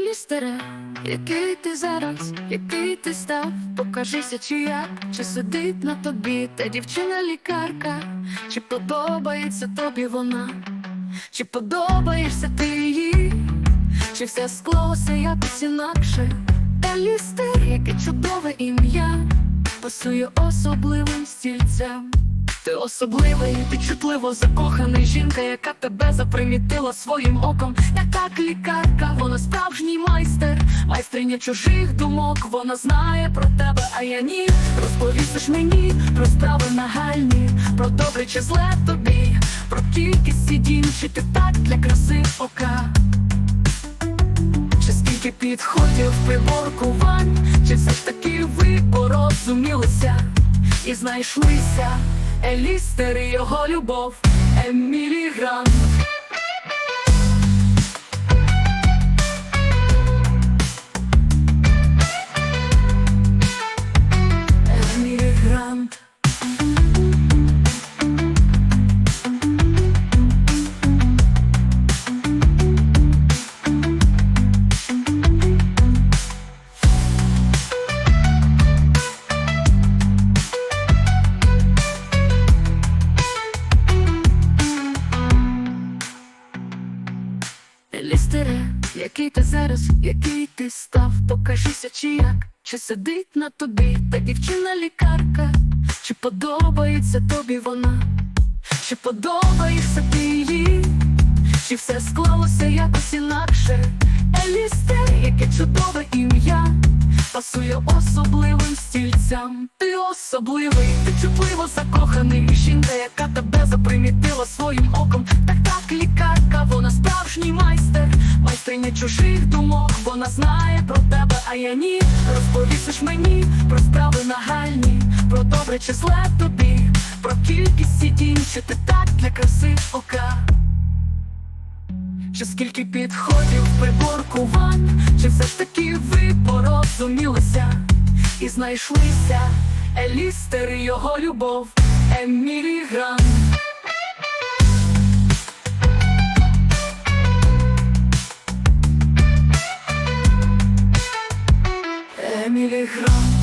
Елістере, який ти зараз, який ти став, покажися, чи як, чи сидить на тобі та дівчина лікарка, чи подобається тобі вона, чи подобаєшся ти їй, чи все склалося якось інакше. Елістер, яке чудове ім'я, пасує особливим стільцям. Ти особливий, ти чутливо закоханий жінка, яка тебе запримітила своїм оком. Яка лікарка, вона справжній майстер, майстриня чужих думок, вона знає про тебе, а я ні. Розповісиш мені про справи нагальні, про добре чи зле тобі, про кількість сидінь, чи ти так для краси ока. Чи скільки підходів приборкувань, чи все ж таки ви порозумілися і знайшлися Елістер його любов, Емілі Грант. Елістере, який ти зараз, який ти став, покажися, чи як, чи сидить на тобі та дівчина лікарка, чи подобається тобі вона, чи подобаєшся ти їй, чи все склалося якось інакше. Елістер, яке чудове ім'я, пасує особливим стільцям. Ти особливий, ти чутливо закоханий, жінка, яка тебе запримітила своїм чужих думок, вона знає про тебе, а я ні. Розповісиш мені про справи нагальні, про добре чи зле тобі, про кількість сидінь, чи ти так для краси ока. Чи скільки підходів приборкувань, чи все ж таки ви порозумілися і знайшлися Елістер і його любов, Емілі Грант.